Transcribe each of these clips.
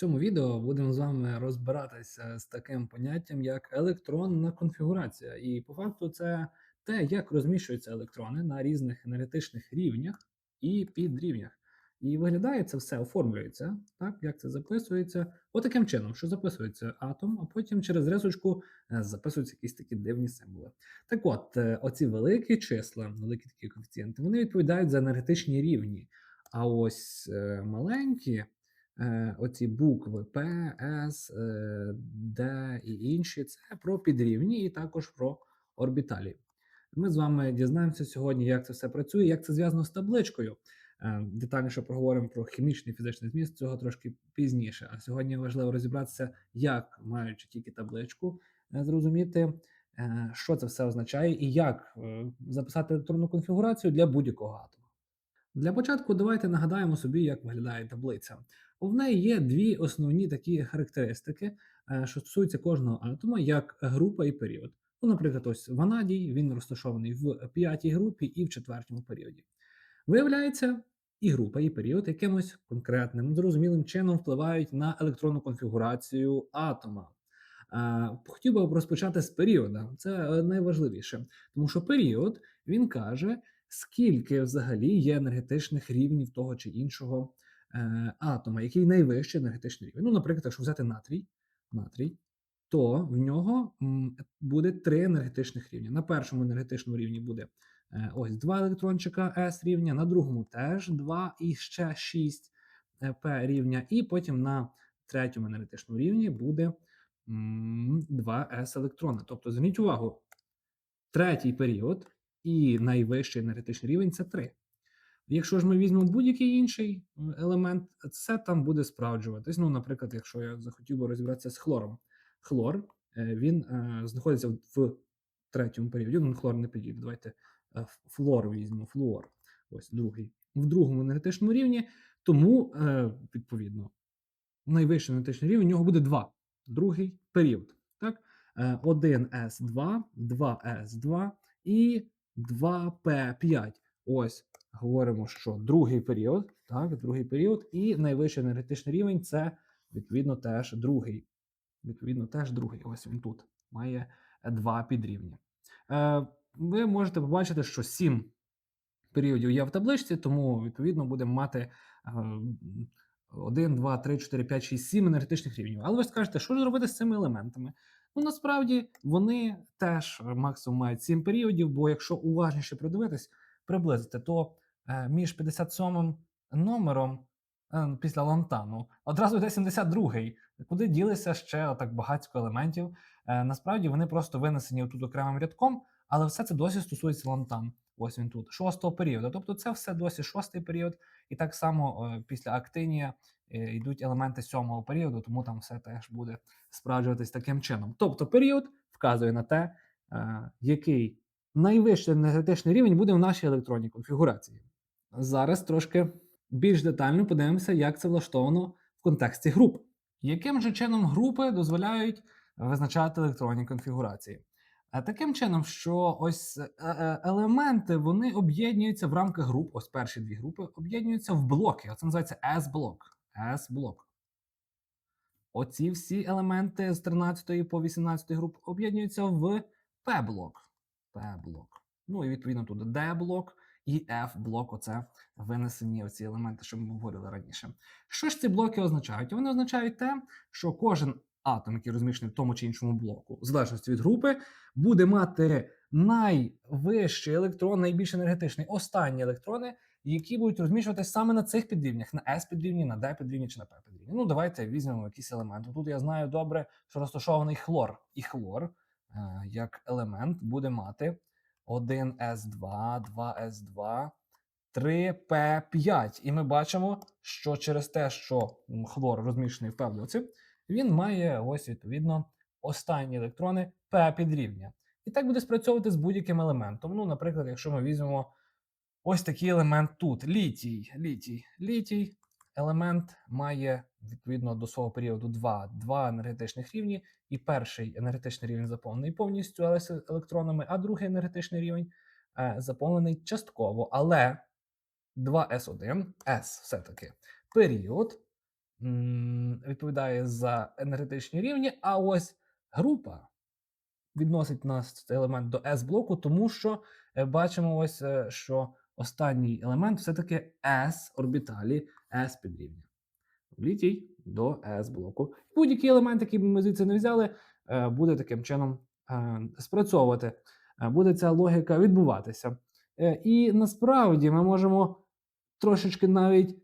цьому відео будемо з вами розбиратися з таким поняттям, як електронна конфігурація. І по факту це те, як розміщуються електрони на різних енергетичних рівнях і підрівнях. І виглядає це все, оформлюється, так, як це записується, отаким чином, що записується атом, а потім через рисочку е, записуються якісь такі дивні символи. Так от, е, оці великі числа, великі такі коефіцієнти, вони відповідають за енергетичні рівні. А ось е, маленькі оці букви П, С, е, Д і інші це про підрівні і також про орбіталі. Ми з вами дізнаємося сьогодні, як це все працює, як це зв'язано з табличкою. Е, Детальніше поговоримо про хімічний і фізичний зміст цього трошки пізніше. А сьогодні важливо розібратися, як, маючи тільки табличку, е, зрозуміти, е, що це все означає і як е, записати електронну конфігурацію для будь-якого атому. Для початку давайте нагадаємо собі, як виглядає таблиця. В неї є дві основні такі характеристики, е, що стосуються кожного атома, як група і період. Ну, наприклад, ось ванадій, він розташований в п'ятій групі і в четвертому періоді. Виявляється, і група, і період якимось конкретним, зрозумілим чином впливають на електронну конфігурацію атома. Е, Хотів би розпочати з періода. Це е, найважливіше, тому що період він каже, скільки взагалі є енергетичних рівнів того чи іншого атома, який найвищий енергетичний рівень. Ну, наприклад, якщо взяти натрій, натрій, то в нього буде три енергетичних рівня. На першому енергетичному рівні буде е, ось два електрончика S рівня, на другому теж два і ще 6 P рівня, і потім на третьому енергетичному рівні буде 2 S електрона. Тобто, зверніть увагу, третій період і найвищий енергетичний рівень це 3. Якщо ж ми візьмемо будь-який інший елемент, це там буде справджуватись. Ну, наприклад, якщо я захотів би розібратися з хлором. Хлор е, він е, знаходиться в- третьому періоді. Ну, хлор не підійде. Давайте е, флор візьмемо, флуор. Ось другий. В другому енергетичному рівні. Тому, відповідно, найвищий енергетичний рівень у нього буде 2. Другий період. Так? Е, 1С2, 2С2 і 2П5. Ось говоримо, що другий період, так, другий період, і найвищий енергетичний рівень це відповідно теж другий. Відповідно, теж другий. Ось він тут має е, два підрівні. Е, ви можете побачити, що сім періодів є в табличці, тому відповідно будемо мати е, 1, 2, 3, 4, 5, 6, 7 енергетичних рівнів. Але ви скажете, що ж зробити з цими елементами? Ну насправді вони теж максимум мають 7 періодів, бо якщо уважніше придивитись, приблизити, то е, між 57 номером е, після лантану одразу йде 72-й, куди ділися ще так багатько елементів. Е, насправді вони просто винесені тут окремим рядком, але все це досі стосується лантан. Ось він тут, шостого періоду. Тобто це все досі шостий період, і так само е, після актинія е, йдуть елементи сьомого періоду, тому там все теж буде справджуватись таким чином. Тобто період вказує на те, е, який найвищий енергетичний рівень буде в нашій електронній конфігурації. Зараз трошки більш детально подивимося, як це влаштовано в контексті груп. Яким же чином групи дозволяють визначати електронні конфігурації? Таким чином, що ось е, е, елементи вони об'єднуються в рамках груп. Ось перші дві групи об'єднуються в блоки. Оце називається S-блок. S-блок. Оці всі елементи з 13 по 18 груп об'єднуються в P-блок. P-блок. Ну і відповідно тут D-блок і F-блок. Оце винесені оці елементи, що ми говорили раніше. Що ж ці блоки означають? Вони означають те, що кожен атом, який розміщений в тому чи іншому блоку, в залежності від групи, буде мати найвищий електрон, найбільш енергетичний, останні електрони, які будуть розміщуватися саме на цих підрівнях: на S підрівні, на D підрівні чи на P підрівні. Ну, давайте візьмемо якийсь елемент. Тут я знаю добре, що розташований хлор. І хлор, е, як елемент, буде мати 1С2, 2С2, 3П5. І ми бачимо, що через те, що хлор розміщений в певлюці, він має ось відповідно останні електрони П підрівня. І так буде спрацьовувати з будь-яким елементом. Ну, наприклад, якщо ми візьмемо ось такий елемент тут: літій. Літій. Літій елемент має відповідно до свого періоду два, два енергетичних рівні, і перший енергетичний рівень заповнений повністю електронами, а другий енергетичний рівень е, заповнений частково. Але 2С1, S все-таки період, відповідає за енергетичні рівні, а ось група відносить нас цей елемент до s блоку, тому що е, бачимо ось, е, що останній елемент все-таки s орбіталі s підрівня. Літій до с блоку. Будь-який елемент, який ми звідси не взяли, е, буде таким чином е, спрацьовувати. Е, Буде ця логіка відбуватися. І насправді ми можемо трошечки навіть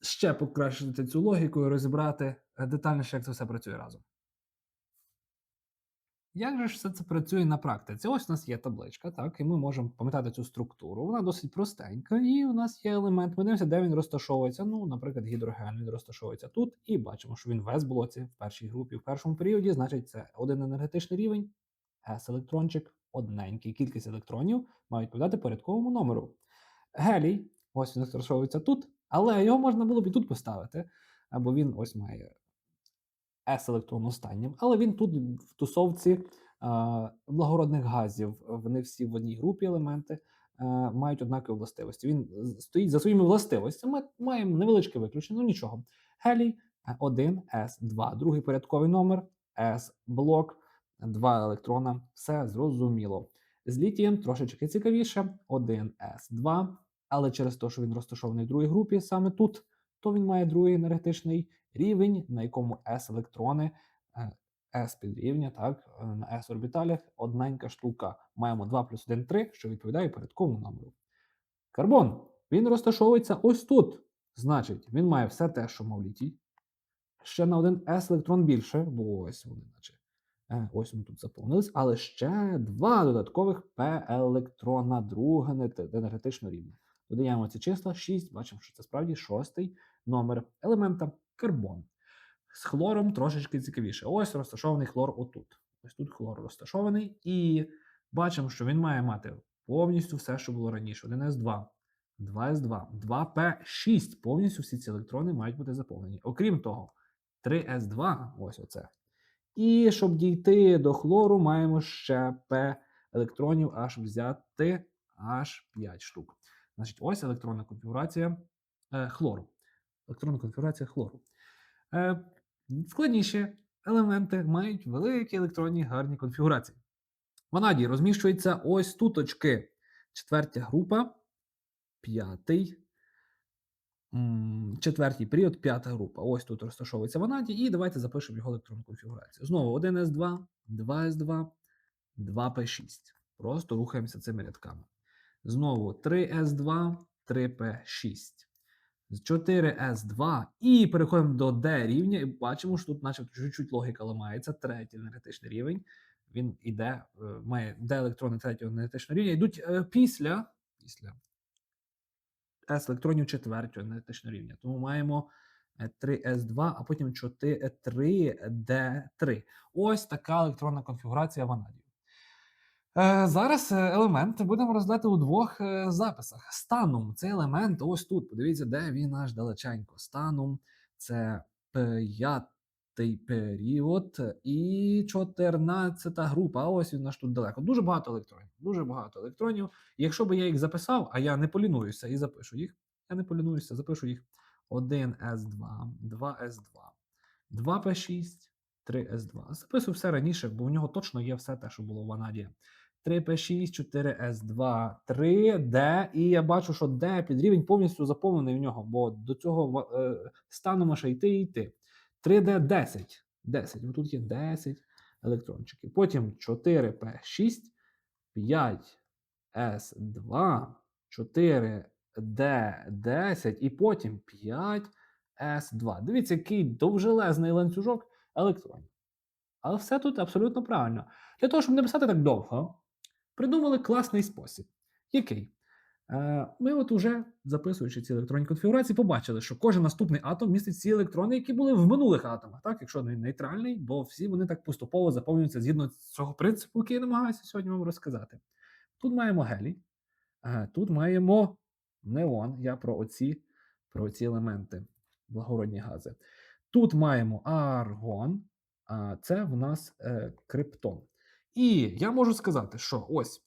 ще покращити цю логіку і розібрати детальніше, як це все працює разом. Як же ж все це працює на практиці? Ось у нас є табличка, так, і ми можемо пам'ятати цю структуру. Вона досить простенька, і у нас є елемент. Ми дивимося, де він розташовується. Ну, наприклад, гідроген він розташовується тут, і бачимо, що він в S-блоці в першій групі, в першому періоді, значить, це один енергетичний рівень, S-електрончик, одненький. Кількість електронів мають подати порядковому номеру. Гелій, ось він розташовується тут, але його можна було б і тут поставити, або він ось має S-електрон останнім, але він тут в тусовці а, благородних газів. Вони всі в одній групі елементи а, мають однакові властивості. Він стоїть за своїми властивостями, маємо невеличке виключення, ну нічого. Гелій 1, S2, другий порядковий номер, S блок, 2 електрона, все зрозуміло. З літієм трошечки цікавіше, 1 S2, але через те, що він розташований в другій групі саме тут, то він має другий енергетичний рівень, на якому s електрони, е, s підрівня, так, е, на s орбіталях одненька штука. Маємо 2 плюс 1 3, що відповідає порядковому номеру. Карбон він розташовується ось тут. Значить, він має все те, що мав літій. Ще на один s електрон більше, бо ось вони, наче. е, Ось вони тут заповнились, але ще два додаткових p електрона, друге не- енергетичного рівня. Додаємо ці числа 6, бачимо, що це справді шостий номер елемента карбон. З хлором трошечки цікавіше. Ось розташований хлор отут. Ось тут хлор розташований, і бачимо, що він має мати повністю все, що було раніше. 1С2, 2С2, 2П6. Повністю всі ці електрони мають бути заповнені. Окрім того, 3С2, ось оце. І щоб дійти до хлору, маємо ще П електронів аж взяти аж 5 штук. Значить, ось електронна конфігурація е, хлору. Електронна конфігурація хлору. Е, складніші елементи мають великі електронні гарні конфігурації. Ванадій розміщується ось туточки. Четвертя група, п'ятий, четвертий період, п'ята група. Ось тут розташовується ванадій, і давайте запишемо його електронну конфігурацію. Знову 1С2, 2С2, 2П6. Просто рухаємося цими рядками. Знову 3С2, 3П6. 4С2 і переходимо до D рівня, і бачимо, що тут, начебто, чуть-чуть логіка ламається. Третій енергетичний рівень. Він іде, е, має D електрони третього енергетичного рівня, йдуть е, після, після S електронів четвертого енергетичного рівня. Тому маємо е, 3С2, а потім 3D3. Ось така електронна конфігурація ванадію. Е, Зараз е, елемент будемо розглядати у двох е, записах. Станум це елемент ось тут. Подивіться, де він аж далеченько. Станум це п'ятий період і 14 група. Ось він аж тут далеко. Дуже багато електронів. Дуже багато електронів. Якщо би я їх записав, а я не полінуюся і запишу їх. Я не полінуюся, запишу їх 1С2, 2С2, 2П6, 3С2. Записую все раніше, бо в нього точно є все те, що було в Ванадія. 3P6, 4S2, 3D, і я бачу, що D підрівень повністю заповнений в нього, бо до цього е, стану ще йти і йти. 3D 10. 10. Бо тут є 10 електрончиків. Потім 4P6, 5S2, 4D10 і потім 5S2. Дивіться, який довжелезний ланцюжок електронів. Але все тут абсолютно правильно. Для того, щоб не писати так довго, придумали класний спосіб. Який? Е, Ми от уже, записуючи ці електронні конфігурації, побачили, що кожен наступний атом містить всі електрони, які були в минулих атомах, так? якщо не нейтральний, бо всі вони так поступово заповнюються згідно цього принципу, який я намагаюся сьогодні вам розказати. Тут маємо гелій, е, тут маємо неон. Я про оці, про оці елементи, благородні гази. Тут маємо аргон, а це в нас е, криптон. І я можу сказати, що ось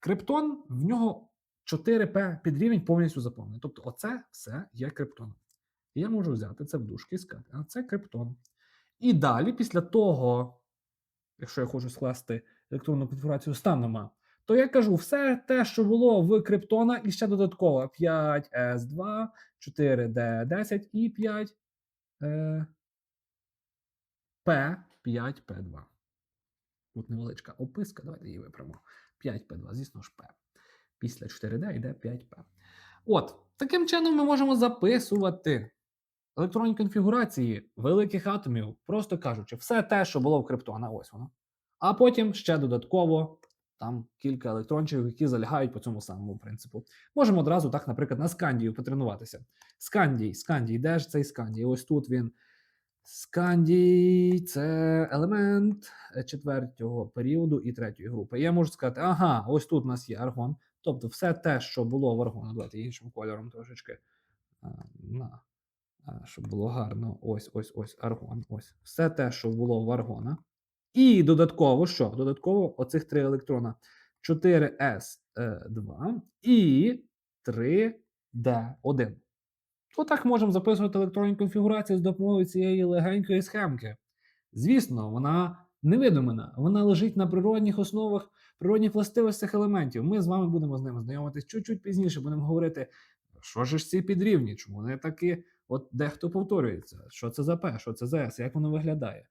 криптон в нього 4P підрівень повністю заповнений. Тобто, оце все є криптоном. І я можу взяти це в дужки і сказати, а це криптон. І далі, після того, якщо я хочу скласти електронну конфігурацію станома, то я кажу все те, що було в криптона, і ще додатково 5S2, 4D10 і 5 е, P5P2. Тут невеличка описка, давайте її виправимо. 5P2, звісно ж P. Після 4D йде 5P. От, таким чином ми можемо записувати електронні конфігурації великих атомів, просто кажучи, все те, що було в криптона, ось воно. А потім ще додатково там кілька електрончиків, які залягають по цьому самому принципу. Можемо одразу так, наприклад, на скандію потренуватися. Скандій, скандій, де ж цей скандій? Ось тут він. Скандій це елемент е, четвертого періоду і третьої групи. Я можу сказати, ага, ось тут у нас є аргон. Тобто, все те, що було в аргону, давайте іншим кольором трошечки. На, щоб було гарно. Ось, ось, ось аргон. Ось. Все те, що було в аргона. І додатково що? Додатково оцих три електрона 4S2 і 3D1. Отак можемо записувати електронні конфігурації з допомогою цієї легенької схемки. Звісно, вона невидимена, вона лежить на природних основах, природних властивостях елементів. Ми з вами будемо з ними знайомитись чуть-чуть пізніше, будемо говорити, що ж ці підрівні, чому вони такі, от дехто повторюється, що це за P, що це за S, як воно виглядає.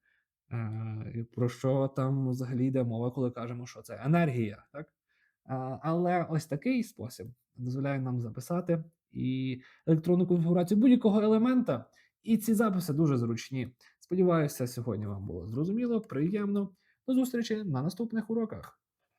Е, про що там взагалі йде мова, коли кажемо, що це енергія, так? А, Але ось такий спосіб дозволяє нам записати і електронну конфігурацію будь-якого елемента. І ці записи дуже зручні. Сподіваюся, сьогодні вам було зрозуміло, приємно. До зустрічі на наступних уроках.